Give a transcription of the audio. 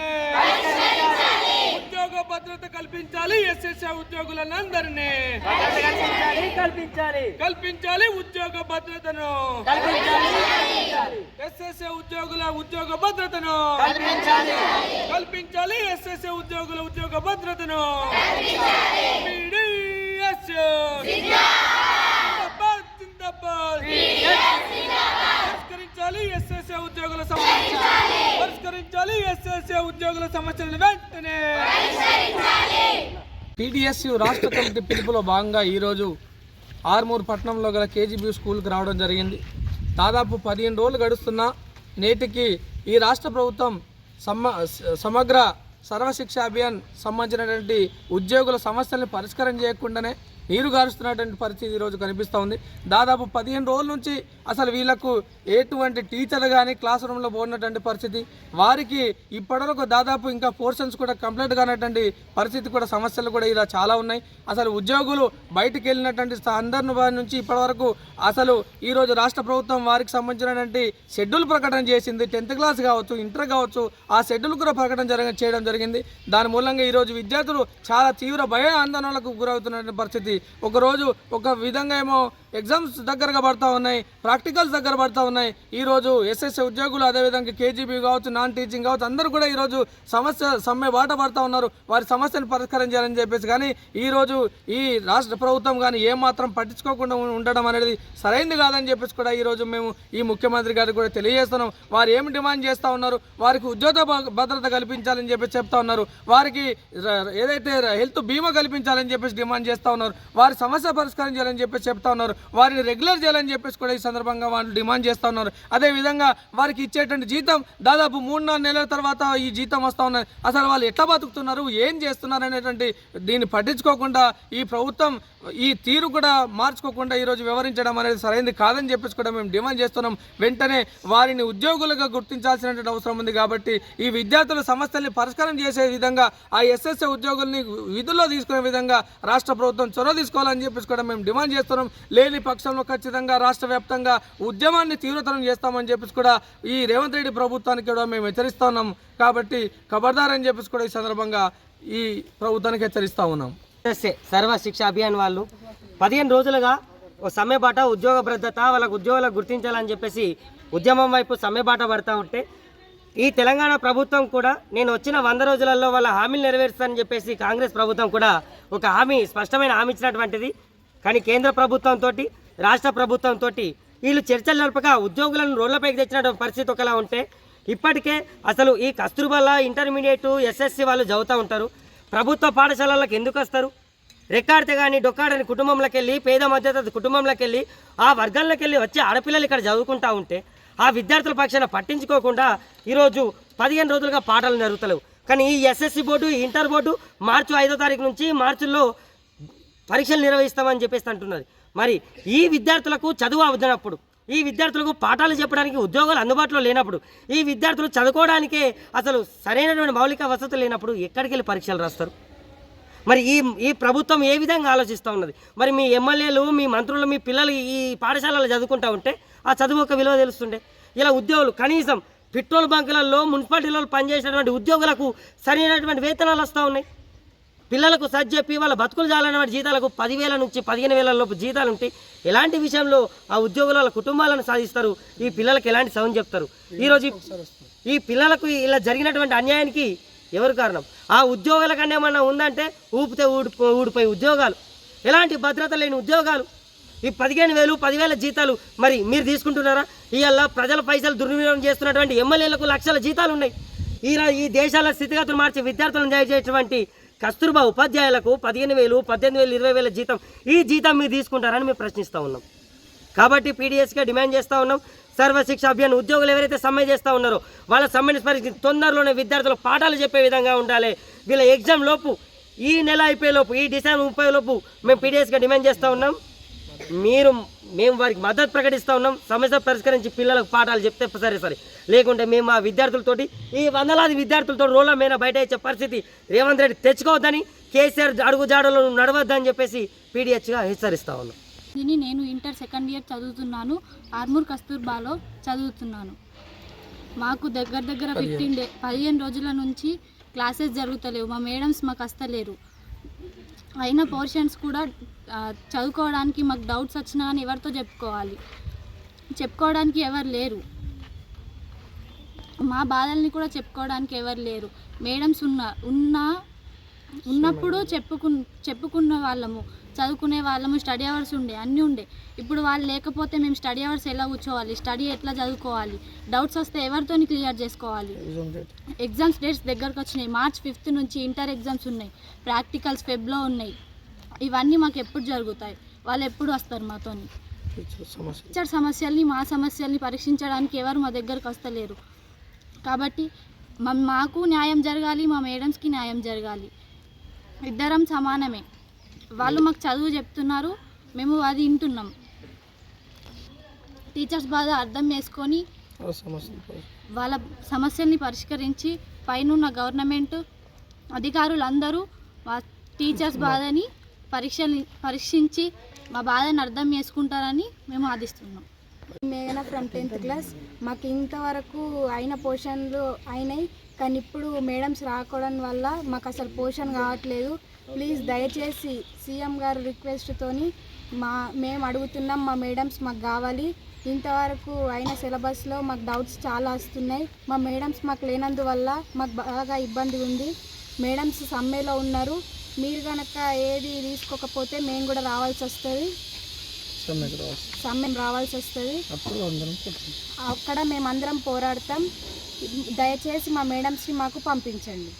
వెంటనే ఉద్యోగ భద్రత కల్పించాలి. ఎస్ఎస్ఏ ఉద్యోగులందరినీ కల్పించాలి. కల్పించాలి. కల్పించాలి ఉద్యోగ భద్రతను. కల్పించాలి. ఎస్ఎస్ఏ ఉద్యోగుల ఉద్యోగ భద్రతను. కల్పించాలి. కల్పించాలి ఎస్ఎస్ఏ ఉద్యోగుల ఉద్యోగ భద్రతను. జిందాబాద్, జిందాబాద్. పరిష్కరించాలి. ఎస్ఎస్ఏ ఉద్యోగుల సమస్యలను వెంటనే పీడిఎస్యు రాష్ట్ర కమిటీ పిలుపులో భాగంగా ఈరోజు ఆర్మూర్ పట్టణంలో గల కేజీబీ స్కూల్కి రావడం జరిగింది. దాదాపు పదిహేను రోజులు గడుస్తున్నా నేటికి ఈ రాష్ట్ర ప్రభుత్వం సమ సమగ్ర సర్వశిక్ష అభియాన్ సంబంధించినటువంటి ఉద్యోగుల సమస్యల్ని పరిష్కారం చేయకుండానే నీరు గారుస్తున్నటువంటి పరిస్థితి ఈరోజు కనిపిస్తూ ఉంది. దాదాపు పదిహేను రోజుల నుంచి అసలు వీళ్ళకు ఎటువంటి టీచర్ కానీ క్లాస్ రూమ్లో పోయినటువంటి పరిస్థితి. వారికి ఇప్పటివరకు దాదాపు ఇంకా పోర్షన్స్ కూడా కంప్లీట్ కానటువంటి పరిస్థితి కూడా సమస్యలు కూడా ఇలా చాలా ఉన్నాయి. అసలు ఉద్యోగులు బయటికి వెళ్ళినటువంటి సందర్భం నుంచి ఇప్పటివరకు అసలు ఈరోజు రాష్ట్ర ప్రభుత్వం వారికి సంబంధించినటువంటి షెడ్యూల్ ప్రకటన చేసింది. టెన్త్ క్లాస్ కావచ్చు ఇంటర్ కావచ్చు ఆ షెడ్యూల్ కూడా ప్రకటన జరగ చేయడం జరిగింది. దాని మూలంగా ఈరోజు విద్యార్థులు చాలా తీవ్ర భయ ఆందోళనలకు గురవుతున్నటువంటి పరిస్థితి. ఒకరోజు ఒక విధంగా ఏమో ఎగ్జామ్స్ దగ్గరగా పడతా ఉన్నాయి ప్రాక్టికల్స్ దగ్గర పడతా ఉన్నాయి. ఈరోజు ఎస్ఎస్ఏ ఉద్యోగులు అదేవిధంగా కేజీబీ కావచ్చు నాన్ టీచింగ్ కావచ్చు అందరూ కూడా ఈరోజు సమస్య సమ్మె బాట పడతా ఉన్నారు. వారి సమస్యను పరిష్కారం చేయాలని చెప్పేసి కానీ ఈరోజు ఈ రాష్ట్ర ప్రభుత్వం కానీ ఏమాత్రం పట్టించుకోకుండా ఉండడం అనేది సరైంది కాదని చెప్పేసి కూడా ఈరోజు మేము ఈ ముఖ్యమంత్రి గారికి కూడా తెలియజేస్తున్నాం. వారు ఏమి డిమాండ్ చేస్తూ ఉన్నారు? వారికి ఉద్యోగ భద్రత కల్పించాలని చెప్పి చెప్తా ఉన్నారు. వారికి ఏదైతే హెల్త్ బీమా కల్పించాలని చెప్పేసి డిమాండ్ చేస్తూ ఉన్నారు. వారి సమస్య పరిష్కారం చేయాలని చెప్పేసి చెప్తా ఉన్నారు. వారిని రెగ్యులర్ చేయాలని చెప్పేసి కూడా ఈ సందర్భంగా వాళ్ళు డిమాండ్ చేస్తూ ఉన్నారు. అదే విధంగా వారికి ఇచ్చేటువంటి జీతం దాదాపు మూడు నాలుగు నెలల తర్వాత ఈ జీతం వస్తూ ఉన్నది. అసలు వాళ్ళు ఎట్లా బతుకుతున్నారు? ఏం చేస్తున్నారు అనేటువంటి దీన్ని పట్టించుకోకుండా ఈ ప్రభుత్వం ఈ తీరు కూడా మార్చుకోకుండా ఈరోజు వివరించడం అనేది సరైనది కాదని చెప్పేసి కూడా మేము డిమాండ్ చేస్తున్నాం. వెంటనే వారిని ఉద్యోగులుగా గుర్తించాల్సినటువంటి అవసరం ఉంది కాబట్టి ఈ విద్యార్థుల సమస్యల్ని పరిష్కారం చేసే విధంగా ఆ ఎస్ఎస్ఏ ఉద్యోగుల్ని విధుల్లో తీసుకునే విధంగా రాష్ట్ర ప్రభుత్వం చొరవ తీసుకోవాలని చెప్పేసి కూడా మేము డిమాండ్ చేస్తున్నాం. లేని పక్షంలో ఖచ్చితంగా రాష్ట్ర వ్యాప్తంగా ఉద్యమాన్ని తీవ్రతరం చేస్తామని చెప్పేసి కూడా ఈ రేవంత్ రెడ్డి ప్రభుత్వానికి కూడా మేము హెచ్చరిస్తున్నాం కాబట్టి ఖబర్దార్ అని చెప్పేసి కూడా ఈ సందర్భంగా ఈ ప్రభుత్వానికి హెచ్చరిస్తా ఉన్నాం. సర్వ శిక్ష అభియాన్ వాళ్ళు. పదిహేను రోజులుగా ఓ సమ్మె బాట ఉద్యోగ భద్రత వాళ్ళకు ఉద్యోగాలకు గుర్తించాలని చెప్పేసి ఉద్యమం వైపు సమ్మె బాట పడతా ఉంటే ఈ తెలంగాణ ప్రభుత్వం కూడా నేను వచ్చిన వంద రోజులలో వాళ్ళ హామీలు నెరవేరుస్తానని చెప్పేసి కాంగ్రెస్ ప్రభుత్వం కూడా ఒక హామీ స్పష్టమైన హామీ ఇచ్చినటువంటిది. కానీ కేంద్ర ప్రభుత్వంతో రాష్ట్ర ప్రభుత్వంతో వీళ్ళు చర్చలు నడపక ఉద్యోగులను రోడ్లపైకి తెచ్చిన పరిస్థితి ఒకలా ఉంటే ఇప్పటికే అసలు ఈ కస్తూర్బాల ఇంటర్మీడియట్ ఎస్ఎస్సి వాళ్ళు చదువుతూ ఉంటారు. ప్రభుత్వ పాఠశాలలకు ఎందుకు వస్తారు? రెక్కాడితే కానీ డొక్కాడని కుటుంబంలోకి వెళ్ళి పేద మధ్యతరగతి కుటుంబంలోకి వెళ్ళి ఆ వర్గంలోకి వెళ్ళి వచ్చి ఆడపిల్లలు ఇక్కడ చదువుకుంటూ ఉంటే ఆ విద్యార్థుల పక్షాన పట్టించుకోకుండా ఈరోజు పదిహేను రోజులుగా పాఠాలు జరుగుతలేవు కానీ ఈ ఎస్ఎస్సి బోర్డు ఈ ఇంటర్ బోర్డు మార్చి ఐదో తారీఖు నుంచి మార్చిలో పరీక్షలు నిర్వహిస్తామని చెప్పేసి అంటున్నది. మరి ఈ విద్యార్థులకు చదువు అవదనప్పుడు ఈ విద్యార్థులకు పాఠాలు చెప్పడానికి ఉద్యోగాలు అందుబాటులో లేనప్పుడు ఈ విద్యార్థులు చదువుకోవడానికే అసలు సరైనటువంటి మౌలిక వసతులు లేనప్పుడు ఎక్కడికి వెళ్ళి పరీక్షలు రాస్తారు? మరి ఈ ఈ ప్రభుత్వం ఏ విధంగా ఆలోచిస్తూ ఉన్నది? మరి మీ ఎమ్మెల్యేలు మీ మంత్రులు మీ పిల్లలు ఈ పాఠశాలలో చదువుకుంటూ ఉంటే ఆ చదువు ఒక విలువ తెలుస్తుండే. ఇలా ఉద్యోగులు కనీసం పెట్రోల్ బంకులలో మున్సిపాలిటీలలో పనిచేసినటువంటి ఉద్యోగులకు సరైనటువంటి వేతనాలు వస్తూ ఉన్నాయి. పిల్లలకు సజ్జ చెప్పి వాళ్ళ బతుకులు చాలన్నటువంటి జీతాలకు పదివేల నుంచి పదిహేను వేల లోపు జీతాలు ఉంటాయి ఎలాంటి విషయంలో ఆ ఉద్యోగుల వాళ్ళ కుటుంబాలను సాధిస్తారు? ఈ పిల్లలకు ఎలాంటి సౌండ్ చెప్తారు? ఈరోజు ఈ- పిల్లలకు ఇలా జరిగినటువంటి అన్యాయానికి ఎవరు కారణం? ఆ ఉద్యోగాల కన్నా ఏమన్నా ఉందంటే ఊపితే ఊడి ఊడిపోయి ఉద్యోగాలు. ఎలాంటి భద్రత లేని ఉద్యోగాలు. ఈ పదిహేను వేలు పదివేల జీతాలు మరి మీరు తీసుకుంటున్నారా? ఇవాళ ప్రజల పైసలు దుర్వినియోగం చేస్తున్నటువంటి ఎమ్మెల్యేలకు లక్షల జీతాలు ఉన్నాయి. ఈ ఈ దేశాల స్థితిగతులు మార్చి విద్యార్థులను దయచేటువంటి కస్తూర్బా ఉపాధ్యాయులకు పదిహేను వేలు పద్దెనిమిది వేలు ఇరవై వేల జీతం ఈ జీతం మీరు తీసుకుంటారని మేము ప్రశ్నిస్తూ ఉన్నాం. కాబట్టి పీడిఎస్గా డిమాండ్ చేస్తూ ఉన్నాం. సర్వశిక్ష అభియాన్ ఉద్యోగులు ఎవరైతే సమ్మె చేస్తూ ఉన్నారో వాళ్ళ సమ్మెని స్మరించి తొందరలోనే విద్యార్థులు పాఠాలు చెప్పే విధంగా ఉండాలి. వీళ్ళ ఎగ్జామ్ లోపు ఈ నెల అయిపోయే లోపు ఈ డిసెంబర్ ముప్పై లోపు మేము పీడిఎస్గా డిమాండ్ చేస్తూ ఉన్నాం. మీరు మేము వారికి మద్దతు ప్రకటిస్తూ ఉన్నాం. సమస్య పరిష్కరించి పిల్లలకు పాఠాలు చెప్తే సరే సరే. లేకుంటే మేము ఆ విద్యార్థులతోటి ఈ వందలాది విద్యార్థులతో రోడ్ల మీద బయట ఇచ్చే పరిస్థితి రేవంత్ రెడ్డి తెచ్చుకోవద్దని కేసీఆర్ అడుగు జాడలో నడవద్దని చెప్పేసి పీడిహెచ్గా హెచ్చరిస్తా ఉన్నాం. దీన్ని నేను ఇంటర్ సెకండ్ ఇయర్ చదువుతున్నాను. ఆర్మూర్ కస్తూర్బాలో చదువుతున్నాను. మాకు దగ్గర దగ్గర ఫిఫ్టీన్ డే పదిహేను రోజుల నుంచి క్లాసెస్ జరుగుతలేవు. మా మేడమ్స్ మాకు వస్తలేరు అయిన పోర్షన్స్ కూడా చదువుకోవడానికి మాకు డౌట్స్ వచ్చినా కానీ ఎవరితో చెప్పుకోవాలి? చెప్పుకోవడానికి ఎవరు లేరు. మా బాధల్ని కూడా చెప్పుకోవడానికి ఎవరు లేరు. మేడమ్స్ ఉన్న ఉన్నా ఉన్నప్పుడు చెప్పుకు చెప్పుకున్న వాళ్ళము చదువుకునే వాళ్ళము స్టడీ అవర్స్ ఉండే అన్నీ ఉండే. ఇప్పుడు వాళ్ళు లేకపోతే మేము స్టడీ అవర్స్ ఎలా కూర్చోవాలి? స్టడీ ఎట్లా చదువుకోవాలి? డౌట్స్ వస్తే ఎవరితోని క్లియర్ చేసుకోవాలి? ఎగ్జామ్స్ డేట్స్ దగ్గరకు వచ్చినాయి మార్చ్ ఫిఫ్త్ నుంచి ఇంటర్ ఎగ్జామ్స్ ఉన్నాయి. ప్రాక్టికల్స్ ఫెబ్లో ఉన్నాయి. ఇవన్నీ మాకు ఎప్పుడు జరుగుతాయి. వాళ్ళు ఎప్పుడు వస్తారు మాతోని. టీచర్ సమస్యల్ని మా సమస్యల్ని పరీక్షించడానికి ఎవరు మా దగ్గరకు వస్తలేరు. కాబట్టి మాకు న్యాయం జరగాలి మా మేడమ్స్కి న్యాయం జరగాలి. ఇద్దరం సమానమే. వాళ్ళు మాకు చదువు చెప్తున్నారు మేము అది వింటున్నాం. టీచర్స్ బాధ అర్థం చేసుకొని వాళ్ళ సమస్యల్ని పరిష్కరించి పైనున్న గవర్నమెంట్ అధికారులందరూ మా టీచర్స్ బాధని పరీక్ష పరీక్షించి మా బాధను అర్థం చేసుకుంటారని మేము ఆదిస్తున్నాం. మేఘన ఫ్రమ్ టెన్త్ క్లాస్ మాకు ఇంతవరకు అయిన పోషన్లు అయినాయి. కానీ ఇప్పుడు మేడమ్స్ రాకపోవడం వల్ల మాకు అసలు పోషన్ కావట్లేదు. ప్లీజ్ దయచేసి సీఎం గారు రిక్వెస్ట్తోని మా మేము అడుగుతున్నాం మా మేడమ్స్ మాకు కావాలి. ఇంతవరకు అయిన సిలబస్లో మాకు డౌట్స్ చాలా వస్తున్నాయి. మా మేడమ్స్ మాకు లేనందువల్ల మాకు బాగా ఇబ్బంది ఉంది. మేడమ్స్ సమ్మెలో ఉన్నారు. మీరు కనుక ఏది తీసుకోకపోతే మేము కూడా రావాల్సి వస్తుంది. సమ్మెం రావాల్సి వస్తుంది. అక్కడ మేమందరం పోరాడతాం. దయచేసి మా మేడమ్స్ని మాకు పంపించండి.